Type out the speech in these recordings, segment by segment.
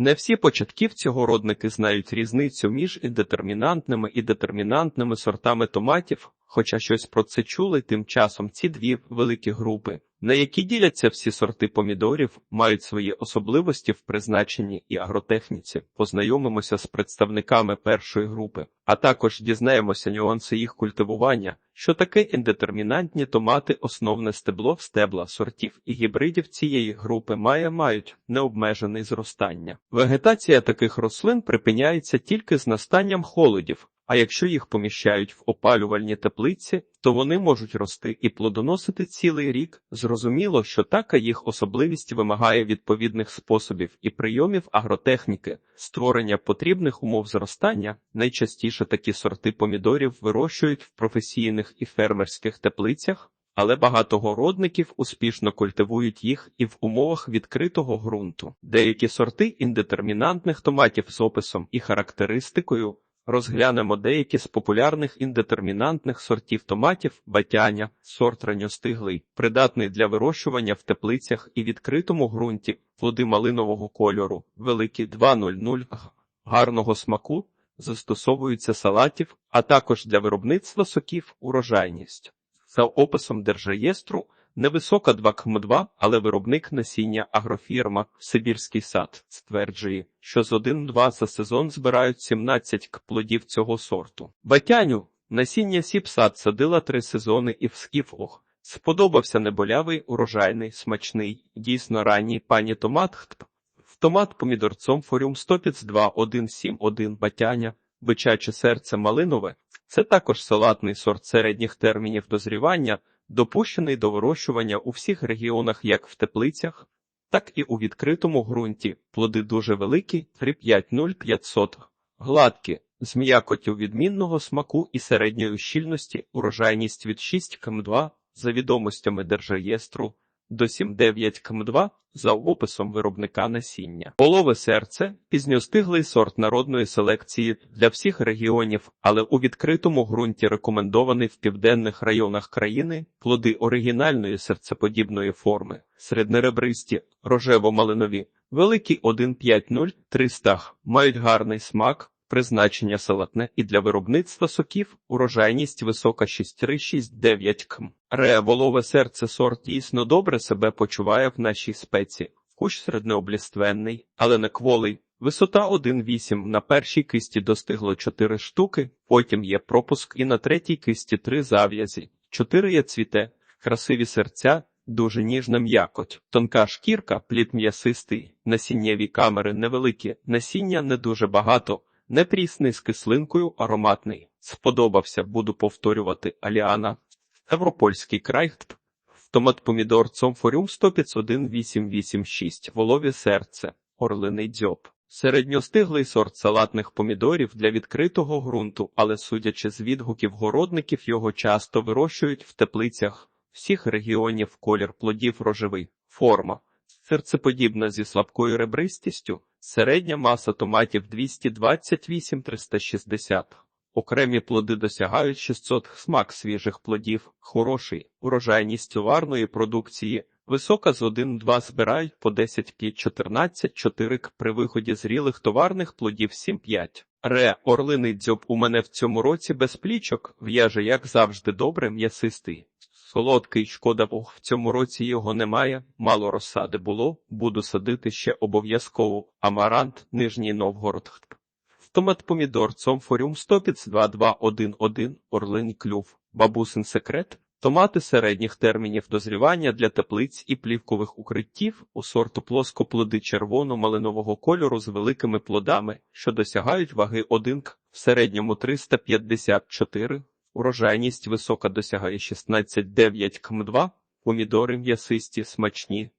Не всі початківці городники знають різницю між детермінантними і детермінантними сортами томатів, хоча щось про це чули, тим часом ці дві великі групи, на які діляться всі сорти помідорів, мають свої особливості в призначенні і агротехніці. Познайомимося з представниками першої групи, а також дізнаємося нюанси їх культивування, що таке індетермінантні томати, основне стебло стебла сортів і гібридів цієї групи має мають необмежене зростання. Вегетація таких рослин припиняється тільки з настанням холодів. А якщо їх поміщають в опалювальні теплиці, то вони можуть рости і плодоносити цілий рік. Зрозуміло, що така їх особливість вимагає відповідних способів і прийомів агротехніки, створення потрібних умов зростання. Найчастіше такі сорти помідорів вирощують в професійних і фермерських теплицях. Але багато городників успішно культивують їх і в умовах відкритого ґрунту. Деякі сорти індетермінантних томатів з описом і характеристикою Розглянемо деякі з популярних індетермінантних сортів томатів, батяня, сорт ранньостиглий, придатний для вирощування в теплицях і відкритому ґрунті, плоди малинового кольору, великі 2,00, гарного смаку, застосовуються салатів, а також для виробництва соків урожайність. За описом держреєстру Невисока 2 км2, але виробник насіння агрофірма Сибірський сад стверджує, що з 1-2 за сезон збирають 17 к плодів цього сорту. Батяню насіння сіпсад садила три сезони і в скіфлох. Сподобався неболявий, урожайний, смачний, дійсно ранній пані томат. В томат помідорцом форюм 1052171 батяня, бичаче серце малинове. Це також салатний сорт середніх термінів дозрівання допущений до вирощування у всіх регіонах як в теплицях, так і у відкритому ґрунті. Плоди дуже великі, 3,5-0,500, гладкі, з м'якотю відмінного смаку і середньої щільності, урожайність від 6 км2 за відомостями держреєстру до 7,9 км2 за описом виробника насіння. Полове серце пізньостиглий сорт народної селекції для всіх регіонів, але у відкритому ґрунті рекомендований в південних районах країни плоди оригінальної серцеподібної форми, середнеребристі, рожево-малинові, великі 1,5-0-300, мають гарний смак. Призначення салатне і для виробництва соків урожайність висока 6,3-6,9 км. Реаволове серце сорт дійсно добре себе почуває в нашій спеці. Кущ середнеобліственний, але не кволий. Висота 1,8 на першій кисті достигло 4 штуки, потім є пропуск і на третій кисті 3 зав'язі. 4 є цвіте, красиві серця, дуже ніжна м'якоть, тонка шкірка, плід м'ясистий, насіннєві камери невеликі, насіння не дуже багато. Непрісний з кислинкою, ароматний. Сподобався, буду повторювати Аліана. Ставропольський край. Томат помідор Цомфоріум 105886, волові серце, орлиний дзьоб. Середньостиглий сорт салатних помідорів для відкритого ґрунту, але, судячи з відгуків городників, його часто вирощують в теплицях всіх регіонів колір плодів рожевий, форма. Серцеподібна зі слабкою ребристістю, середня маса томатів 228-360. Окремі плоди досягають 600 смак свіжих плодів, хороший, урожайність товарної продукції, висока з 1-2 збирають по 10 пі 14 4 к при виході зрілих товарних плодів 7-5. Ре, орлиний дзьоб у мене в цьому році без плічок, в'яже, як завжди, добре м'ясистий. Солодкий, шкода Бог, в цьому році його немає, мало розсади було, буду садити ще обов'язково. Амарант, Нижній Новгород. Томат помідор, цомфоріум 100-2211, орлин клюв, бабусин секрет, томати середніх термінів дозрівання для теплиць і плівкових укриттів у сорту плоскоплоди червоно-малинового кольору з великими плодами, що досягають ваги 1 к, в середньому 354, урожайність висока досягає 16,9 км2, помідори м'ясисті, смачні,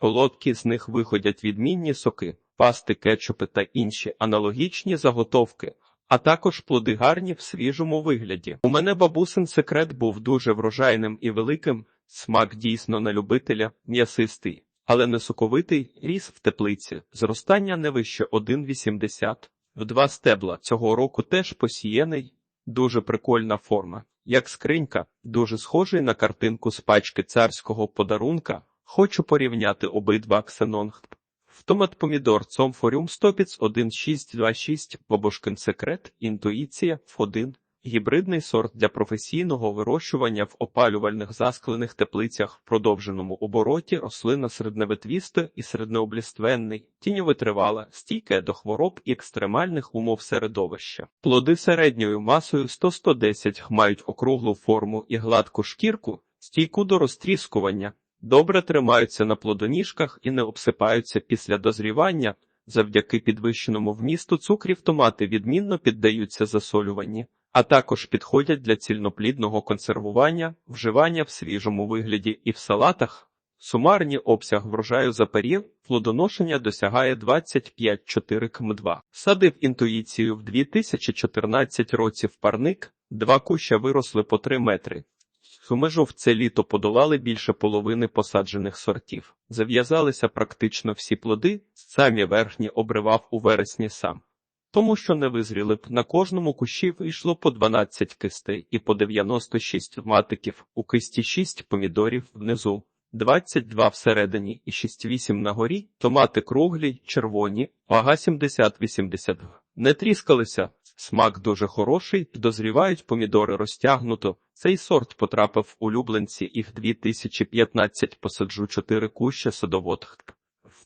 солодкі з них виходять відмінні соки пасти, кетчупи та інші аналогічні заготовки, а також плоди гарні в свіжому вигляді. У мене бабусин секрет був дуже врожайним і великим, смак дійсно на любителя, м'ясистий, але не соковитий, ріс в теплиці, зростання не вище 1,80. В два стебла. Цього року теж посіяний, дуже прикольна форма. Як скринька, дуже схожий на картинку з пачки царського подарунка, хочу порівняти обидва ксенонг. Втомат помідор цомфорюм Стопіц 1626, Бабушкин секрет, інтуїція, Ф1. Гібридний сорт для професійного вирощування в опалювальних засклених теплицях в продовженому обороті рослина середневитвіста і середнеобліственний, тіньовитривала, стійке до хвороб і екстремальних умов середовища. Плоди середньою масою 100-110 мають округлу форму і гладку шкірку, стійку до розтріскування, добре тримаються на плодоніжках і не обсипаються після дозрівання. Завдяки підвищеному вмісту цукрів томати відмінно піддаються засолюванні а також підходять для цільноплідного консервування, вживання в свіжому вигляді і в салатах. Сумарні обсяг врожаю за період плодоношення досягає 25,4 км2. Садив інтуїцію в 2014 році в парник, два куща виросли по 3 метри. Цю межу в це літо подолали більше половини посаджених сортів. Зав'язалися практично всі плоди, самі верхні обривав у вересні сам тому що не визріли б на кожному кущі вийшло по 12 кистей і по 96 матиків, у кисті 6 помідорів внизу, 22 всередині і 6-8 на горі, томати круглі, червоні, вага 70-80. Не тріскалися, смак дуже хороший, дозрівають помідори розтягнуто. Цей сорт потрапив улюбленці і в 2015 посаджу 4 куща садовод.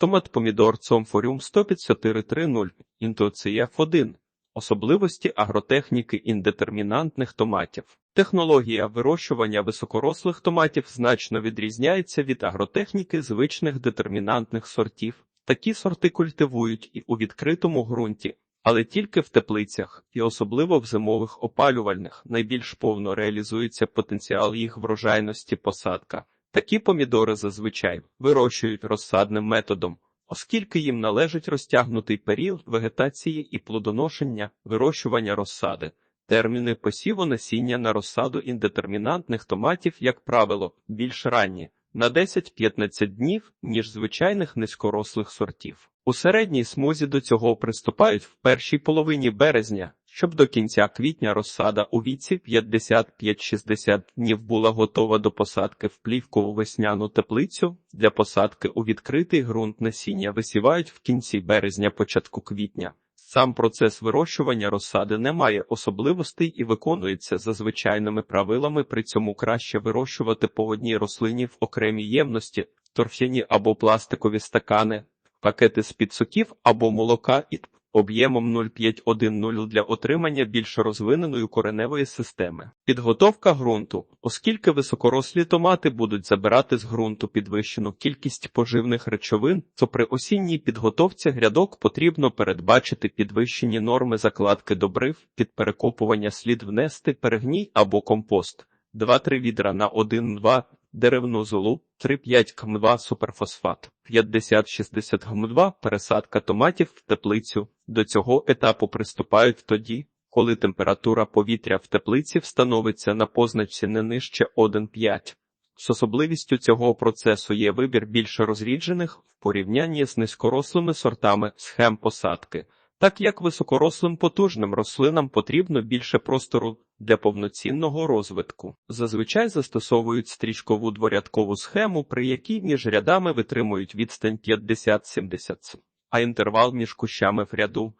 Томат помідор Цомфоріум 15430, інтуція F1. Особливості агротехніки індетермінантних томатів. Технологія вирощування високорослих томатів значно відрізняється від агротехніки звичних детермінантних сортів. Такі сорти культивують і у відкритому ґрунті, але тільки в теплицях, і особливо в зимових опалювальних найбільш повно реалізується потенціал їх врожайності посадка. Такі помідори зазвичай вирощують розсадним методом, оскільки їм належить розтягнутий період вегетації і плодоношення, вирощування розсади. Терміни посіву насіння на розсаду індетермінантних томатів, як правило, більш ранні на 10-15 днів, ніж звичайних низькорослих сортів. У середній смузі до цього приступають в першій половині березня, щоб до кінця квітня розсада у віці 55-60 днів була готова до посадки в плівкову весняну теплицю. Для посадки у відкритий ґрунт насіння висівають в кінці березня, початку квітня. Сам процес вирощування розсади не має особливостей і виконується за звичайними правилами, при цьому краще вирощувати по одній рослині в окремій ємності, торф'яні або пластикові стакани, пакети з під соків або молока і об'ємом 0,510 для отримання більш розвиненої кореневої системи. Підготовка ґрунту, оскільки високорослі томати будуть забирати з ґрунту підвищену кількість поживних речовин, то при осінній підготовці грядок потрібно передбачити підвищені норми закладки добрив, під перекопування слід внести перегній або компост. 2-3 відра на 1-2 деревну золу, 3-5 км2 суперфосфат, 50-60 гм2 пересадка томатів в теплицю. До цього етапу приступають тоді, коли температура повітря в теплиці встановиться на позначці не нижче 1,5. З особливістю цього процесу є вибір більш розріджених в порівнянні з низькорослими сортами схем посадки. Так як високорослим потужним рослинам потрібно більше простору для повноцінного розвитку. Зазвичай застосовують стрічкову дворядкову схему, при якій між рядами витримують відстань 50-70 а інтервал між кущами в ряду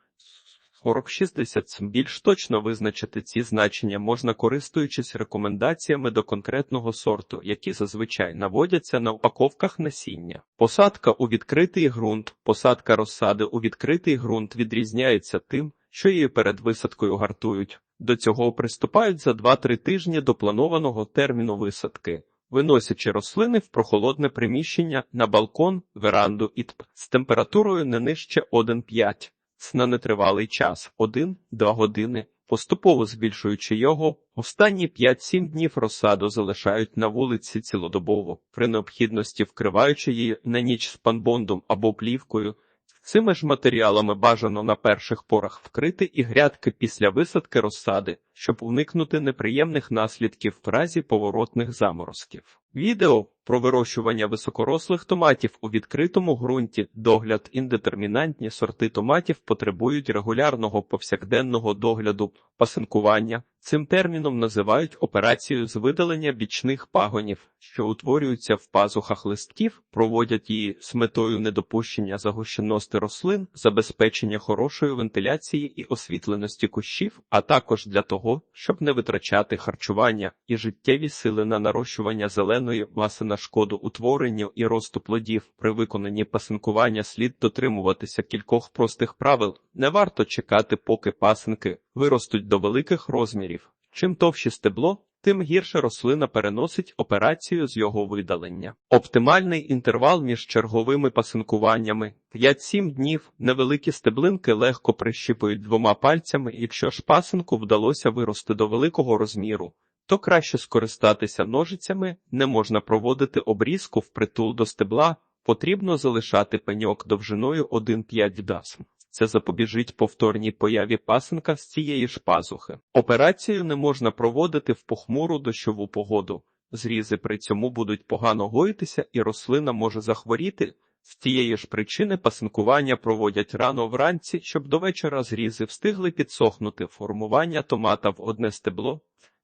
40-60 Більш точно визначити ці значення можна користуючись рекомендаціями до конкретного сорту, які зазвичай наводяться на упаковках насіння. Посадка у відкритий ґрунт. Посадка розсади у відкритий ґрунт відрізняється тим, що її перед висадкою гартують. До цього приступають за 2-3 тижні до планованого терміну висадки. Виносячи рослини в прохолодне приміщення на балкон, веранду і тп з температурою не нижче 1,5 на нетривалий час 1-2 години, поступово збільшуючи його, останні 5-7 днів розсаду залишають на вулиці цілодобово, при необхідності вкриваючи її на ніч з панбондом або плівкою. Цими ж матеріалами бажано на перших порах вкрити і грядки після висадки розсади, щоб уникнути неприємних наслідків в разі поворотних заморозків. Відео про вирощування високорослих томатів у відкритому ґрунті, догляд індетермінантні сорти томатів потребують регулярного повсякденного догляду, пасинкування. Цим терміном називають операцію з видалення бічних пагонів, що утворюються в пазухах листків, проводять її з метою недопущення загущеності рослин, забезпечення хорошої вентиляції і освітленості кущів, а також для того, щоб не витрачати харчування і життєві сили на нарощування зеленої маси на шкоду утворенню і росту плодів. При виконанні пасинкування слід дотримуватися кількох простих правил. Не варто чекати, поки пасинки виростуть до великих розмірів. Чим товще стебло, тим гірше рослина переносить операцію з його видалення. Оптимальний інтервал між черговими пасинкуваннями 5-7 днів. Невеликі стеблинки легко прищіпують двома пальцями, якщо ж пасинку вдалося вирости до великого розміру. То краще скористатися ножицями, не можна проводити обрізку впритул до стебла, потрібно залишати пеньок довжиною 1,5 дасм. Це запобіжить повторній появі пасинка з цієї ж пазухи. Операцію не можна проводити в похмуру дощову погоду. Зрізи при цьому будуть погано гоїтися і рослина може захворіти. З тієї ж причини пасинкування проводять рано вранці, щоб до вечора зрізи встигли підсохнути формування томата в одне стебло.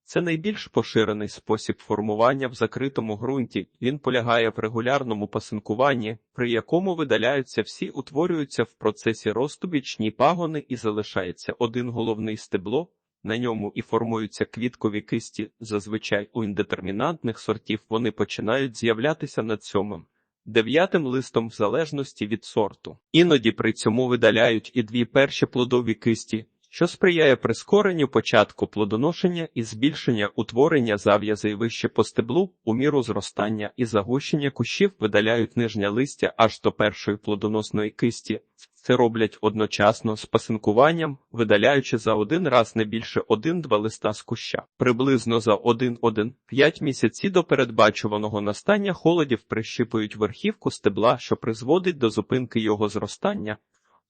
Це найбільш поширений спосіб формування в закритому ґрунті. Він полягає в регулярному пасинкуванні, при якому видаляються всі утворюються в процесі росту бічні пагони і залишається один головний стебло. На ньому і формуються квіткові кисті. Зазвичай у індетермінантних сортів вони починають з'являтися над сьомим. Дев'ятим листом в залежності від сорту. Іноді при цьому видаляють і дві перші плодові кисті, що сприяє прискоренню початку плодоношення і збільшення утворення зав'язей вище по стеблу у міру зростання і загущення кущів видаляють нижнє листя аж до першої плодоносної кисті. Це роблять одночасно з пасинкуванням, видаляючи за один раз не більше 1-2 листа з куща. Приблизно за 1-1-5 місяці до передбачуваного настання холодів прищипують верхівку стебла, що призводить до зупинки його зростання.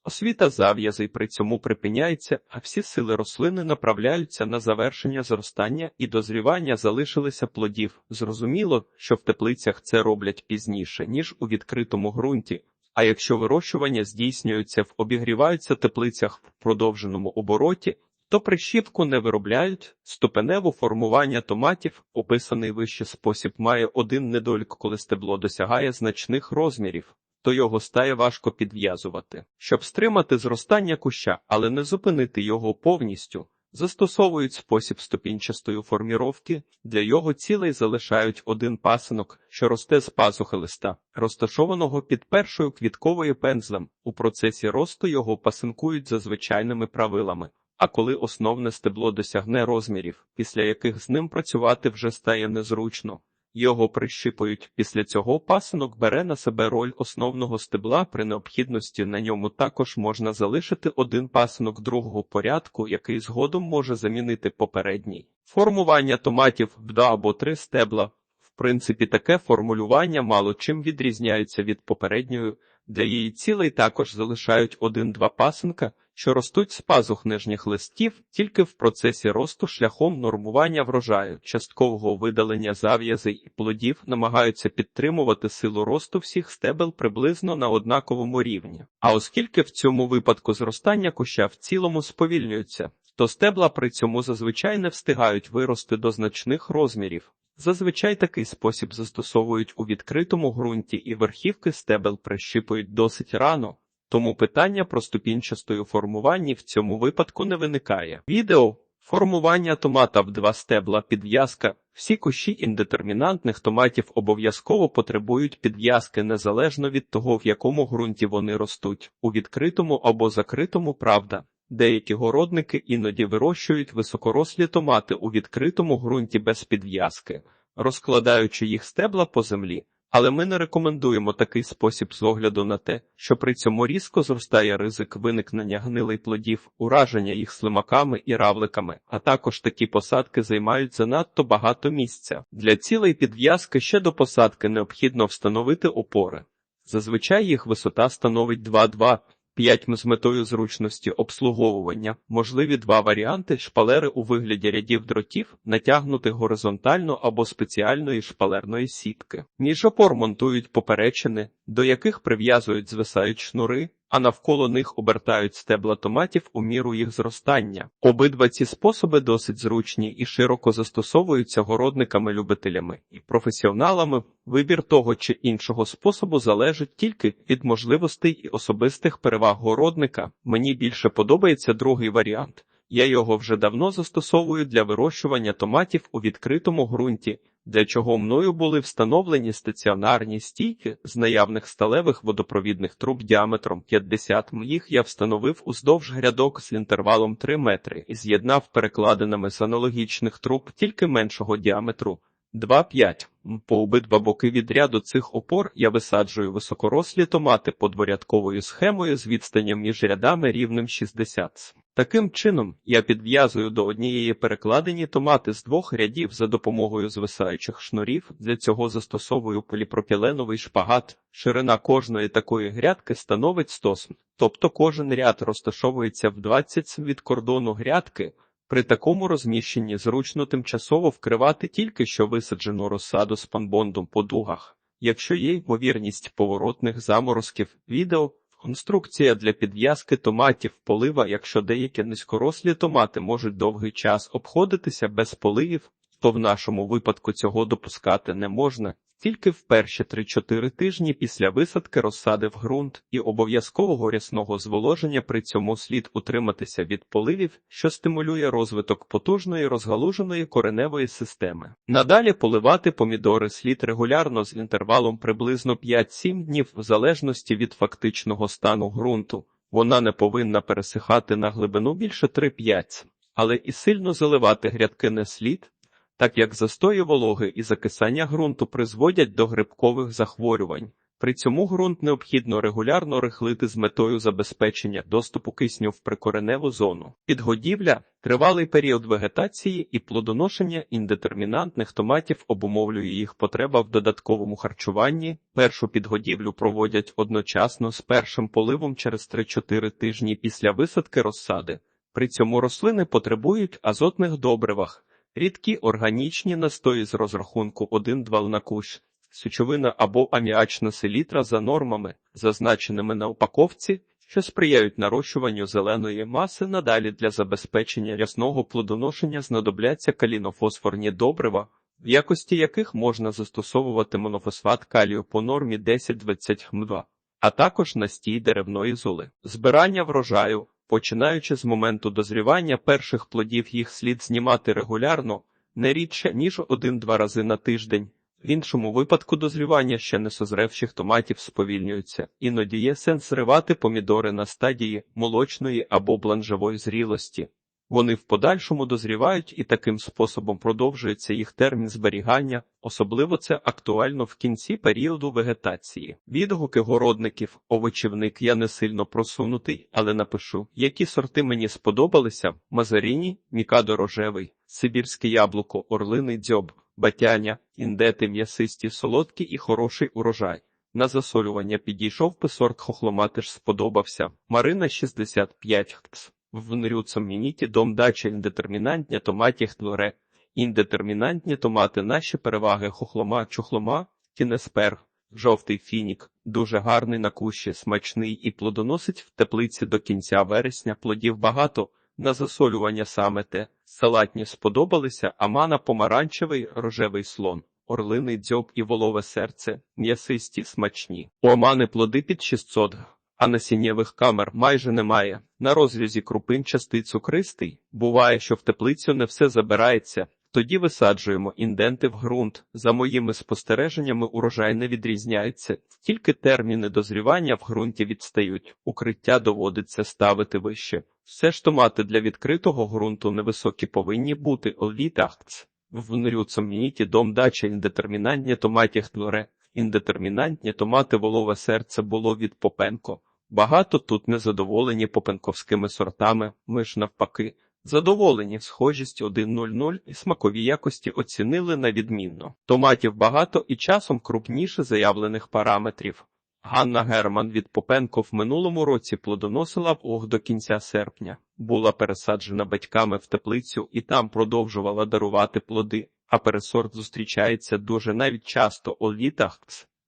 Освіта зав'язей при цьому припиняється, а всі сили рослини направляються на завершення зростання і дозрівання залишилися плодів. Зрозуміло, що в теплицях це роблять пізніше, ніж у відкритому ґрунті. А якщо вирощування здійснюється в обігріваються теплицях в продовженому обороті, то прищіпку не виробляють. Ступеневе формування томатів, описаний вище спосіб, має один недолік, коли стебло досягає значних розмірів то його стає важко підв'язувати. Щоб стримати зростання куща, але не зупинити його повністю, застосовують спосіб ступінчастої форміровки, для його цілей залишають один пасинок, що росте з пазухи листа, розташованого під першою квітковою пензлем. У процесі росту його пасинкують за звичайними правилами. А коли основне стебло досягне розмірів, після яких з ним працювати вже стає незручно, його прищипують. Після цього пасинок бере на себе роль основного стебла. При необхідності на ньому також можна залишити один пасинок другого порядку, який згодом може замінити попередній. Формування томатів в два або три стебла. В принципі, таке формулювання мало чим відрізняється від попередньої. Для її цілей також залишають один-два пасинка, що ростуть з пазух нижніх листів тільки в процесі росту шляхом нормування врожаю, часткового видалення зав'язей і плодів намагаються підтримувати силу росту всіх стебел приблизно на однаковому рівні. А оскільки в цьому випадку зростання куща в цілому сповільнюється, то стебла при цьому зазвичай не встигають вирости до значних розмірів. Зазвичай такий спосіб застосовують у відкритому ґрунті і верхівки стебел прищипують досить рано, тому питання про ступінчастої формування в цьому випадку не виникає. Відео формування томата в два стебла підв'язка. Всі кущі індетермінантних томатів обов'язково потребують підв'язки незалежно від того, в якому ґрунті вони ростуть, у відкритому або закритому правда. Деякі городники іноді вирощують високорослі томати у відкритому ґрунті без підв'язки, розкладаючи їх стебла по землі. Але ми не рекомендуємо такий спосіб з огляду на те, що при цьому різко зростає ризик виникнення гнилий плодів, ураження їх слимаками і равликами, а також такі посадки займають занадто багато місця. Для цілей підв'язки ще до посадки необхідно встановити опори. Зазвичай їх висота становить 2-2 5 з метою зручності обслуговування. Можливі два варіанти шпалери у вигляді рядів дротів, натягнутих горизонтально або спеціальної шпалерної сітки. Між опор монтують поперечини, до яких прив'язують звисають шнури, а навколо них обертають стебла томатів у міру їх зростання. Обидва ці способи досить зручні і широко застосовуються городниками-любителями і професіоналами. Вибір того чи іншого способу залежить тільки від можливостей і особистих переваг городника. Мені більше подобається другий варіант. Я його вже давно застосовую для вирощування томатів у відкритому ґрунті, для чого мною були встановлені стаціонарні стійки з наявних сталевих водопровідних труб діаметром 50 м. Їх я встановив уздовж грядок з інтервалом 3 метри і з'єднав перекладинами з аналогічних труб тільки меншого діаметру 2,5 м. По обидва боки від ряду цих опор я висаджую високорослі томати подворядковою схемою з відстанням між рядами рівнем 60 см. Таким чином, я підв'язую до однієї перекладені томати з двох рядів за допомогою звисаючих шнурів. Для цього застосовую поліпропіленовий шпагат. Ширина кожної такої грядки становить 100 см, тобто кожен ряд розташовується в 20 см від кордону грядки. При такому розміщенні зручно тимчасово вкривати тільки що висаджену розсаду з панбондом по дугах. Якщо є ймовірність поворотних заморозків, відео Конструкція для підв'язки томатів полива, якщо деякі низькорослі томати можуть довгий час обходитися без поливів, то в нашому випадку цього допускати не можна. Тільки в перші 3-4 тижні після висадки розсади в ґрунт і обов'язкового рясного зволоження при цьому слід утриматися від поливів, що стимулює розвиток потужної розгалуженої кореневої системи. Надалі поливати помідори слід регулярно з інтервалом приблизно 5-7 днів в залежності від фактичного стану ґрунту. Вона не повинна пересихати на глибину більше 3-5, але і сильно заливати грядки не слід так як застої вологи і закисання ґрунту призводять до грибкових захворювань. При цьому ґрунт необхідно регулярно рихлити з метою забезпечення доступу кисню в прикореневу зону. Підгодівля, тривалий період вегетації і плодоношення індетермінантних томатів обумовлює їх потреба в додатковому харчуванні. Першу підгодівлю проводять одночасно з першим поливом через 3-4 тижні після висадки розсади. При цьому рослини потребують азотних добривах. Рідкі органічні настої з розрахунку 1-2 на кущ, сечовина або аміачна селітра за нормами, зазначеними на упаковці, що сприяють нарощуванню зеленої маси надалі для забезпечення рясного плодоношення знадобляться калінофосфорні добрива, в якості яких можна застосовувати монофосфат калію по нормі 10-20 м2, а також настій деревної золи. Збирання врожаю Починаючи з моменту дозрівання перших плодів їх слід знімати регулярно, не рідше, ніж один-два рази на тиждень. В іншому випадку дозрівання ще не созревших томатів сповільнюється, іноді є сенс зривати помідори на стадії молочної або бланжевої зрілості. Вони в подальшому дозрівають і таким способом продовжується їх термін зберігання, особливо це актуально в кінці періоду вегетації. Відгуки городників, овочівник я не сильно просунутий, але напишу, які сорти мені сподобалися: Мазаріні, Мікадо рожевий, Сибірське яблуко, орлиний дзьоб, батяня, індети м'ясисті, солодкі і хороший урожай. На засолювання підійшов би сорт хохломатиш сподобався. Марина 65 кс. В нрюцомініті дом дача індетермінантні томатіх дворе. Індетермінантні томати наші переваги хохлома, чухлома, тінеспер, жовтий фінік, дуже гарний на кущі, смачний і плодоносить в теплиці до кінця вересня, плодів багато, на засолювання саме те. Салатні сподобалися, амана помаранчевий, рожевий слон, орлиний дзьоб і волове серце, м'ясисті смачні. У омани плоди під 600 г а насіннєвих камер майже немає. На розрізі крупин крупинчастий цукристий. Буває, що в теплицю не все забирається. Тоді висаджуємо інденти в ґрунт. За моїми спостереженнями, урожай не відрізняється, тільки терміни дозрівання в ґрунті відстають. Укриття доводиться ставити вище. Все ж томати для відкритого ґрунту невисокі повинні бути олітахц. В нрюцомініті дом дача індетермінантні томатів дворе. Індетермінантні томати волове серце було від Попенко. Багато тут незадоволені попенковськими сортами, ми ж навпаки, задоволені схожість 1.00 і смакові якості оцінили на відмінно. Томатів багато і часом крупніше заявлених параметрів, Ганна Герман від Попенко в минулому році плодоносила в ог до кінця серпня. Була пересаджена батьками в теплицю і там продовжувала дарувати плоди, а пересорт зустрічається дуже навіть часто у літах.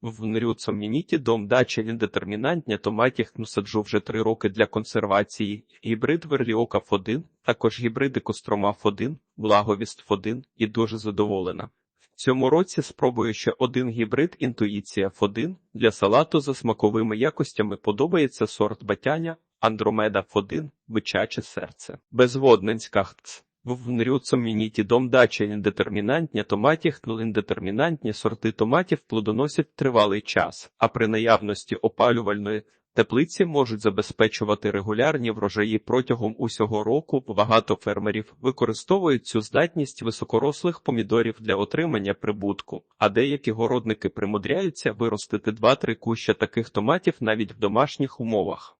В Нрюцомініті дом дача індетермінантня томатів саджу вже три роки для консервації. Гібрид Верліока Ф1, також гібриди Кострома Ф1, Благовіст Ф1 і дуже задоволена. В цьому році спробую ще один гібрид Інтуїція Ф1. Для салату за смаковими якостями подобається сорт батяня Андромеда Ф1, бичаче серце. Безводненська ХЦ. В Нрюцомініті дом дача індетермінантня томатів індетермінантні сорти томатів плодоносять тривалий час, а при наявності опалювальної теплиці можуть забезпечувати регулярні врожаї протягом усього року. Багато фермерів використовують цю здатність високорослих помідорів для отримання прибутку, а деякі городники примудряються виростити 2-3 куща таких томатів навіть в домашніх умовах.